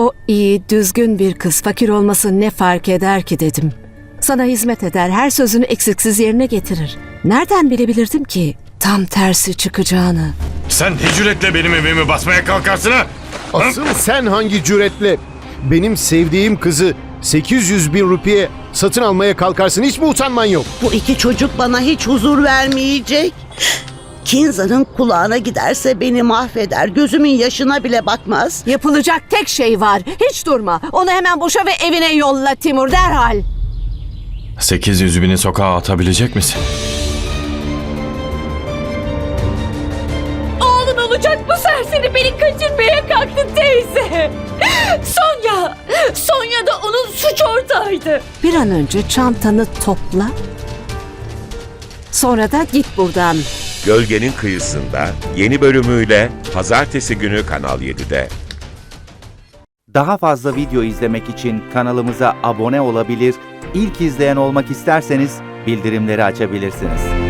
O iyi, düzgün bir kız fakir olması ne fark eder ki dedim. Sana hizmet eder, her sözünü eksiksiz yerine getirir. Nereden bilebilirdim ki tam tersi çıkacağını? Sen ne cüretle benim evimi basmaya kalkarsın ha? Asıl sen hangi cüretle benim sevdiğim kızı 800 bin rupiye satın almaya kalkarsın hiç mi utanman yok? Bu iki çocuk bana hiç huzur vermeyecek. Kinza'nın kulağına giderse beni mahveder. Gözümün yaşına bile bakmaz. Yapılacak tek şey var. Hiç durma. Onu hemen boşa ve evine yolla Timur derhal. 800 bini sokağa atabilecek misin? Oğlun olacak bu serseri beni kaçırmaya kalktı teyze. Sonya, Sonya da onun suç ortağıydı. Bir an önce çantanı topla. Sonra da git buradan. Gölgenin Kıyısında yeni bölümüyle pazartesi günü Kanal 7'de. Daha fazla video izlemek için kanalımıza abone olabilir, ilk izleyen olmak isterseniz bildirimleri açabilirsiniz.